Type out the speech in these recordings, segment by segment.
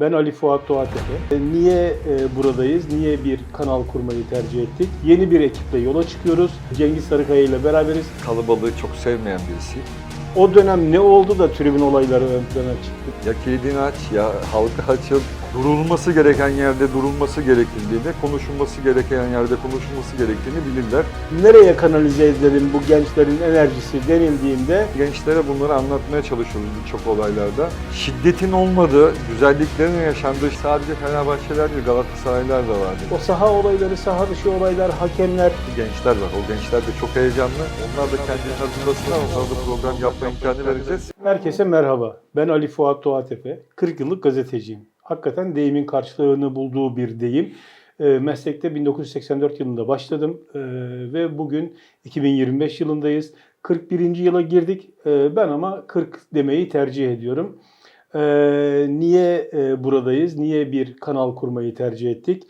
Ben Ali Fuat Doğatepe. E, Niye e, buradayız? Niye bir kanal kurmayı tercih ettik? Yeni bir ekiple yola çıkıyoruz. Cengiz Sarıkaya ile beraberiz. Kalabalığı çok sevmeyen birisiyim. O dönem ne oldu da tribün olayları ön plana çıktı? Ya kilidini aç ya halka açıl. Durulması gereken yerde durulması gerektiğinde, konuşulması gereken yerde konuşulması gerektiğini bilirler. Nereye kanalize edelim bu gençlerin enerjisi denildiğinde Gençlere bunları anlatmaya çalışıyoruz birçok olaylarda. Şiddetin olmadığı, güzelliklerin yaşandığı sadece Fenerbahçeler değil Galatasaraylar da vardı. o saha olayları, saha dışı olaylar, hakemler Gençler var. O gençler de çok heyecanlı. Onlar da kendini hazırlasınlar. Onlara da program yapma imkanı vereceğiz. Herkese merhaba. Ben Ali Fuat Doğatepe. 40 yıllık gazeteciyim. Hakikaten deyimin karşılığını bulduğu bir deyim. E, meslekte 1984 yılında başladım e, ve bugün 2025 yılındayız. 41. yıla girdik. E, ben ama 40 demeyi tercih ediyorum. E, niye e, buradayız? Niye bir kanal kurmayı tercih ettik?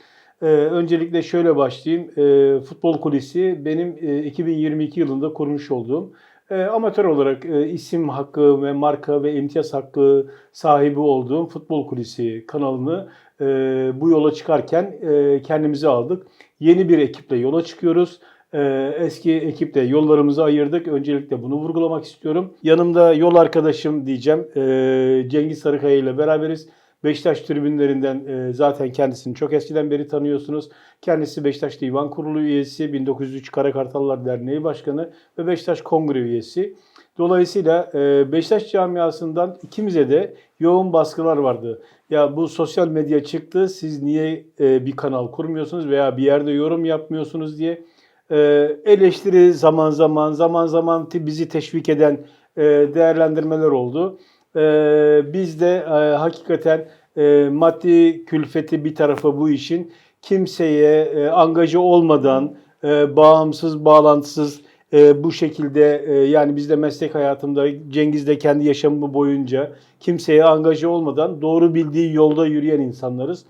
E, öncelikle şöyle başlayayım. E, Futbol Kulisi benim e, 2022 yılında kurmuş olduğum e, amatör olarak e, isim hakkı ve marka ve imtiyaz hakkı sahibi olduğum Futbol Kulisi kanalını e, bu yola çıkarken e, kendimize aldık. Yeni bir ekiple yola çıkıyoruz. E, eski ekiple yollarımızı ayırdık. Öncelikle bunu vurgulamak istiyorum. Yanımda yol arkadaşım diyeceğim. E, Cengiz Sarıkaya ile beraberiz. Beşiktaş tribünlerinden e, zaten kendisini çok eskiden beri tanıyorsunuz. Kendisi Beşiktaş Divan Kurulu üyesi, 1903 Kara Kartallar Derneği Başkanı ve Beşiktaş Kongre üyesi. Dolayısıyla e, Beşiktaş camiasından ikimize de yoğun baskılar vardı. Ya bu sosyal medya çıktı, siz niye e, bir kanal kurmuyorsunuz veya bir yerde yorum yapmıyorsunuz diye e, eleştiri zaman zaman, zaman zaman bizi teşvik eden değerlendirmeler oldu. E, biz de e, hakikaten e, maddi külfeti bir tarafa bu işin kimseye e, angaja olmadan, bağımsız, bağlantısız bu şekilde yani biz de meslek hayatımda Cengiz de kendi yaşamı boyunca kimseye angaja olmadan doğru bildiği yolda yürüyen insanlarız.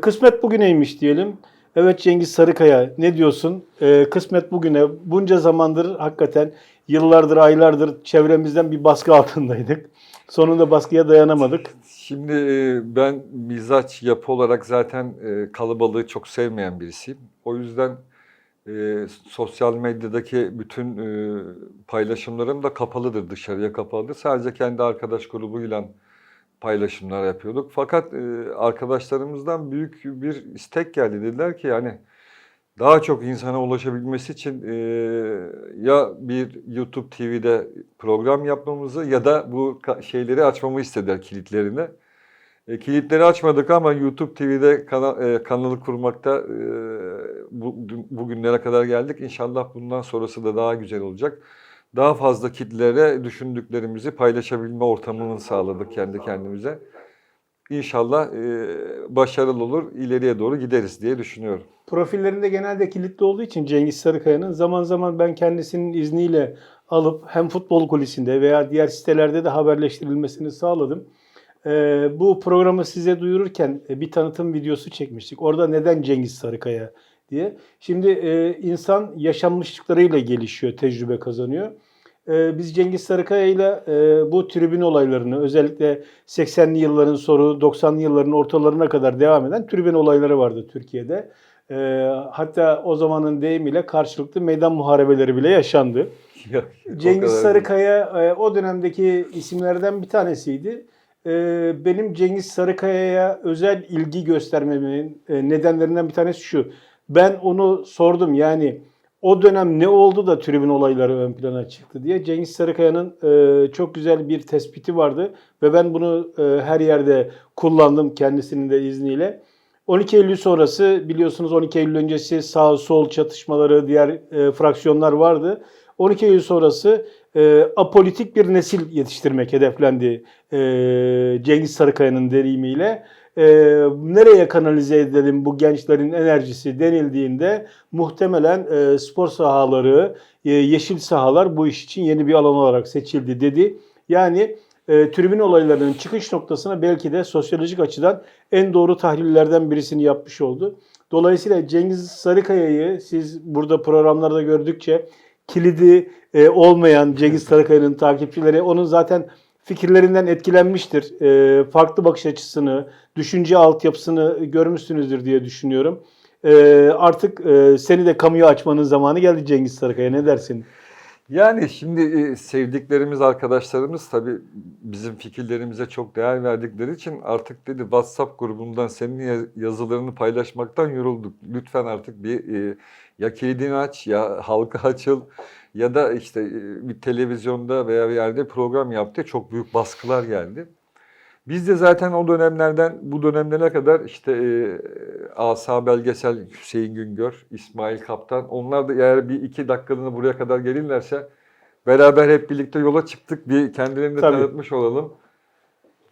Kısmet bugüneymiş diyelim. Evet Cengiz Sarıkaya ne diyorsun? Kısmet bugüne bunca zamandır hakikaten yıllardır aylardır çevremizden bir baskı altındaydık. Sonunda baskıya dayanamadık. Şimdi e, ben mizaç yapı olarak zaten e, kalabalığı çok sevmeyen birisiyim. O yüzden e, sosyal medyadaki bütün e, paylaşımlarım da kapalıdır, dışarıya kapalıdır. Sadece kendi arkadaş grubuyla paylaşımlar yapıyorduk. Fakat e, arkadaşlarımızdan büyük bir istek geldi. Dediler ki yani daha çok insana ulaşabilmesi için e, ya bir YouTube TV'de program yapmamızı ya da bu şeyleri açmamı istediler kilitlerini. E, kilitleri açmadık ama YouTube TV'de kana- e, kanalı kurmakta e, bu, bugünlere kadar geldik. İnşallah bundan sonrası da daha güzel olacak. Daha fazla kitlere düşündüklerimizi paylaşabilme ortamını sağladık kendi kendimize. İnşallah e, başarılı olur, ileriye doğru gideriz diye düşünüyorum. Profillerinde genelde kilitli olduğu için Cengiz Sarıkaya'nın zaman zaman ben kendisinin izniyle alıp hem futbol kulisinde veya diğer sitelerde de haberleştirilmesini sağladım. Ee, bu programı size duyururken e, bir tanıtım videosu çekmiştik. Orada neden Cengiz Sarıkaya diye. Şimdi e, insan yaşanmışlıklarıyla gelişiyor, tecrübe kazanıyor. Ee, biz Cengiz Sarıkaya ile e, bu tribün olaylarını özellikle 80'li yılların sonu 90'lı yılların ortalarına kadar devam eden tribün olayları vardı Türkiye'de. Ee, hatta o zamanın deyimiyle karşılıklı meydan muharebeleri bile yaşandı. Cengiz. Sarıkaya e, o dönemdeki isimlerden bir tanesiydi. E, benim Cengiz Sarıkaya'ya özel ilgi göstermemin e, nedenlerinden bir tanesi şu. Ben onu sordum yani o dönem ne oldu da tribün olayları ön plana çıktı diye. Cengiz Sarıkaya'nın e, çok güzel bir tespiti vardı ve ben bunu e, her yerde kullandım kendisinin de izniyle. 12 Eylül sonrası biliyorsunuz 12 Eylül öncesi sağ sol çatışmaları diğer e, fraksiyonlar vardı. 12 Eylül sonrası e, apolitik bir nesil yetiştirmek hedeflendi e, Cengiz Sarıkaya'nın deyimiyle. E, nereye kanalize edelim bu gençlerin enerjisi denildiğinde muhtemelen e, spor sahaları, e, yeşil sahalar bu iş için yeni bir alan olarak seçildi dedi. Yani e, tribün olaylarının çıkış noktasına belki de sosyolojik açıdan en doğru tahlillerden birisini yapmış oldu. Dolayısıyla Cengiz Sarıkaya'yı siz burada programlarda gördükçe kilidi e, olmayan Cengiz Sarıkaya'nın takipçileri onun zaten fikirlerinden etkilenmiştir. E, farklı bakış açısını, düşünce altyapısını görmüşsünüzdür diye düşünüyorum. E, artık e, seni de kamuya açmanın zamanı geldi Cengiz Sarıkaya. Ne dersin? Yani şimdi e, sevdiklerimiz, arkadaşlarımız tabii bizim fikirlerimize çok değer verdikleri için artık dedi WhatsApp grubundan senin ya- yazılarını paylaşmaktan yorulduk. Lütfen artık bir e, ya kilidini aç ya halka açıl ya da işte e, bir televizyonda veya bir yerde program yaptı. Çok büyük baskılar geldi. Biz de zaten o dönemlerden bu dönemlere kadar işte e, Asa Belgesel, Hüseyin Güngör, İsmail Kaptan onlar da eğer bir iki dakikalığına buraya kadar gelirlerse beraber hep birlikte yola çıktık. Bir kendilerini de Tabii. tanıtmış olalım.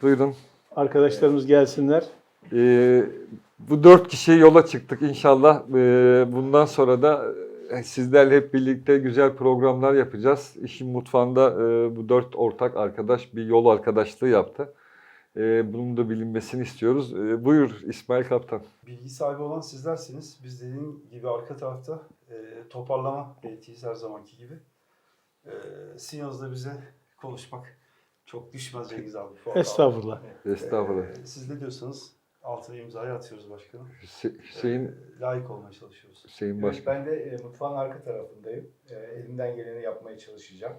Buyurun. Arkadaşlarımız gelsinler. E, bu dört kişi yola çıktık inşallah. E, bundan sonra da e, sizlerle hep birlikte güzel programlar yapacağız. İşin mutfağında e, bu dört ortak arkadaş bir yol arkadaşlığı yaptı. E, bunun da bilinmesini istiyoruz. E, buyur İsmail Kaptan. Bilgi sahibi olan sizlersiniz. Biz dediğim gibi arka tarafta e, toparlama heyetiyiz her zamanki gibi. E, sizin yanınızda bize konuşmak çok düşmez Cengiz abi. Estağfurullah. Evet. Estağfurullah. E, siz ne diyorsanız altına imzayı atıyoruz başkanım. Hüse- Hüseyin, E, layık olmaya çalışıyoruz. Hüseyin Evet, Başkan. ben de e, mutfağın arka tarafındayım. E, elimden geleni yapmaya çalışacağım.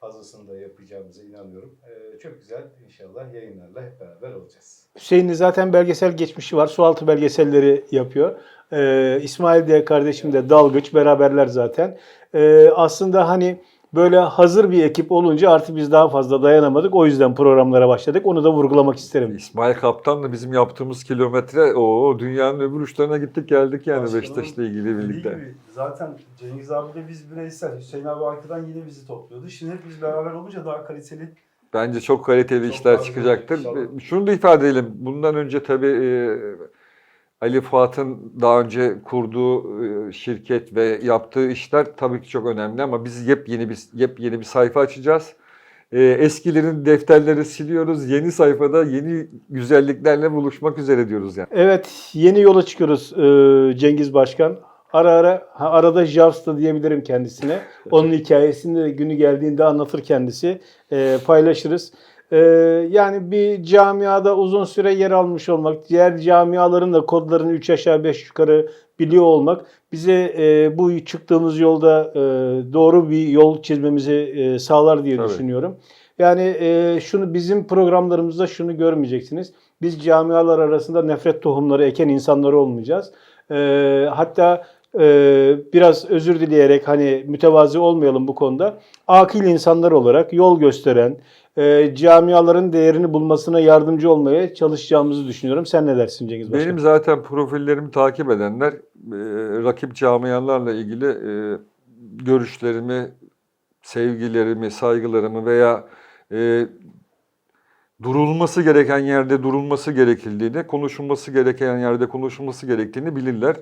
Fazlasını da yapacağımıza inanıyorum. E, çok güzel inşallah yayınlarla hep beraber olacağız. Hüseyin'in zaten belgesel geçmişi var. Sualtı belgeselleri yapıyor. Ee, İsmail de kardeşim de dalgıç beraberler zaten. Ee, aslında hani böyle hazır bir ekip olunca artık biz daha fazla dayanamadık. O yüzden programlara başladık. Onu da vurgulamak isterim. İsmail Kaptan da bizim yaptığımız kilometre o dünyanın öbür uçlarına gittik geldik yani Başkanım, Beşiktaş'la ilgili birlikte. gibi zaten Cengiz abi de biz bireysel. Hüseyin abi arkadan yine bizi topluyordu. Şimdi hep biz beraber olunca daha kaliteli Bence çok kaliteli Çok işler çıkacaktır. inşallah. Şunu da ifade edelim. Bundan önce tabii e, Ali Fuat'ın daha önce kurduğu e, şirket ve yaptığı işler tabii ki çok önemli ama biz yepyeni bir yepyeni bir sayfa açacağız. E, eskilerin defterleri siliyoruz. Yeni sayfada yeni güzelliklerle buluşmak üzere diyoruz yani. Evet yeni yola çıkıyoruz ee, Cengiz Başkan. Ara ara ha, arada Javs da diyebilirim kendisine. Onun hikayesini de günü geldiğinde anlatır kendisi. Paylaşırız. Ee, yani bir camiada uzun süre yer almış olmak, diğer camiaların da kodlarını 3 aşağı 5 yukarı biliyor olmak bize e, bu çıktığımız yolda e, doğru bir yol çizmemizi e, sağlar diye Tabii. düşünüyorum. Yani e, şunu bizim programlarımızda şunu görmeyeceksiniz. Biz camialar arasında nefret tohumları eken insanları olmayacağız. E, hatta biraz özür dileyerek hani mütevazi olmayalım bu konuda. Akil insanlar olarak yol gösteren, e, camiaların değerini bulmasına yardımcı olmaya çalışacağımızı düşünüyorum. Sen ne dersin Cengiz Başkan? Benim zaten profillerimi takip edenler e, rakip camialarla ilgili e, görüşlerimi, sevgilerimi, saygılarımı veya e, durulması gereken yerde durulması gerekildiğini, konuşulması gereken yerde konuşulması gerektiğini bilirler.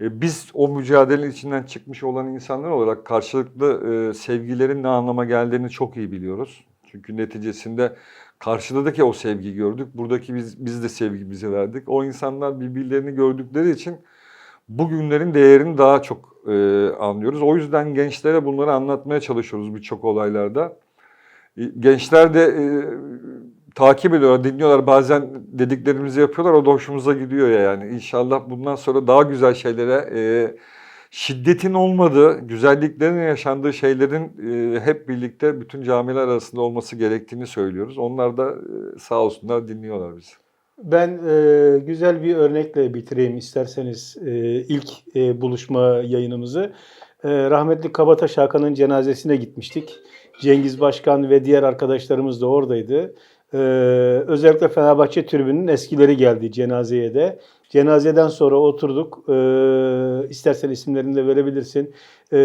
E, biz o mücadelenin içinden çıkmış olan insanlar olarak karşılıklı e, sevgilerin ne anlama geldiğini çok iyi biliyoruz. Çünkü neticesinde karşıdaki o sevgi gördük. Buradaki biz, biz de sevgimizi verdik. O insanlar birbirlerini gördükleri için bugünlerin değerini daha çok e, anlıyoruz. O yüzden gençlere bunları anlatmaya çalışıyoruz birçok olaylarda. E, Gençler de e, takip ediyorlar, dinliyorlar. Bazen dediklerimizi yapıyorlar. O da hoşumuza gidiyor ya yani. İnşallah bundan sonra daha güzel şeylere, e, şiddetin olmadığı, güzelliklerin yaşandığı şeylerin e, hep birlikte bütün camiler arasında olması gerektiğini söylüyoruz. Onlar da e, sağ olsunlar dinliyorlar bizi. Ben e, güzel bir örnekle bitireyim isterseniz ilk buluşma yayınımızı. Rahmetli Kabataş Hakan'ın cenazesine gitmiştik. Cengiz Başkan ve diğer arkadaşlarımız da oradaydı. E, özellikle Fenerbahçe tribünün eskileri geldi cenazeye de. Cenazeden sonra oturduk. E, istersen isimlerini de verebilirsin. E,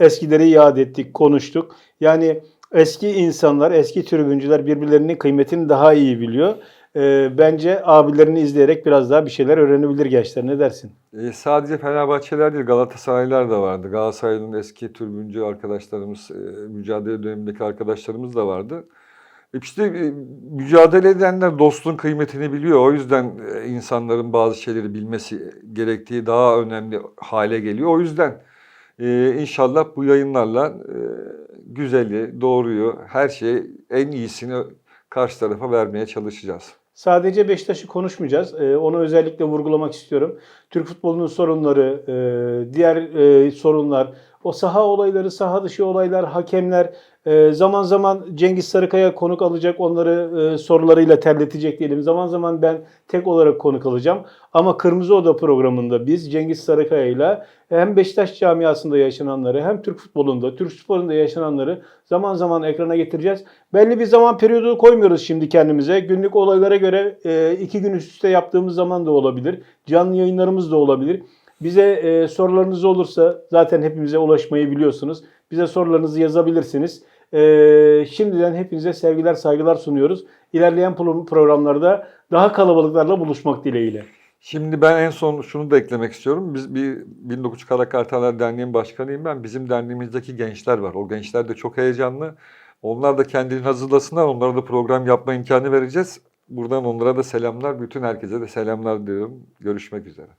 eskileri yad ettik, konuştuk. Yani eski insanlar, eski tribüncüler birbirlerinin kıymetini daha iyi biliyor. Ee, bence abilerini izleyerek biraz daha bir şeyler öğrenebilir gençler. Ne dersin? E, sadece Fenerbahçeler değil Galatasaraylılar da vardı. Galatasaray'ın eski türbüncü arkadaşlarımız, e, mücadele dönemindeki arkadaşlarımız da vardı. E, İşte e, mücadele edenler dostluğun kıymetini biliyor. O yüzden e, insanların bazı şeyleri bilmesi gerektiği daha önemli hale geliyor. O yüzden inşallah bu yayınlarla e, güzeli, doğruyu, her şeyi en iyisini karşı tarafa vermeye çalışacağız. Sadece Beşiktaş'ı konuşmayacağız. Onu özellikle vurgulamak istiyorum. Türk futbolunun sorunları, diğer sorunlar, o saha olayları, saha dışı olaylar, hakemler, e, zaman zaman Cengiz Sarıkaya konuk alacak, onları e, sorularıyla terletecek diyelim. Zaman zaman ben tek olarak konuk alacağım. Ama Kırmızı Oda programında biz Cengiz Sarıkaya ile hem Beşiktaş camiasında yaşananları hem Türk futbolunda, Türk sporunda yaşananları zaman zaman ekrana getireceğiz. Belli bir zaman periyodu koymuyoruz şimdi kendimize. Günlük olaylara göre e, iki gün üst üste yaptığımız zaman da olabilir. Canlı yayınlarımız da olabilir. Bize e, sorularınız olursa zaten hepimize ulaşmayı biliyorsunuz. Bize sorularınızı yazabilirsiniz. E, şimdiden hepinize sevgiler, saygılar sunuyoruz. İlerleyen pro- programlarda daha kalabalıklarla buluşmak dileğiyle. Şimdi ben en son şunu da eklemek istiyorum. Biz bir 19 Kara Kartalar Derneği'nin başkanıyım ben. Bizim derneğimizdeki gençler var. O gençler de çok heyecanlı. Onlar da kendini hazırlasınlar. Onlara da program yapma imkanı vereceğiz. Buradan onlara da selamlar. Bütün herkese de selamlar diyorum. Görüşmek üzere.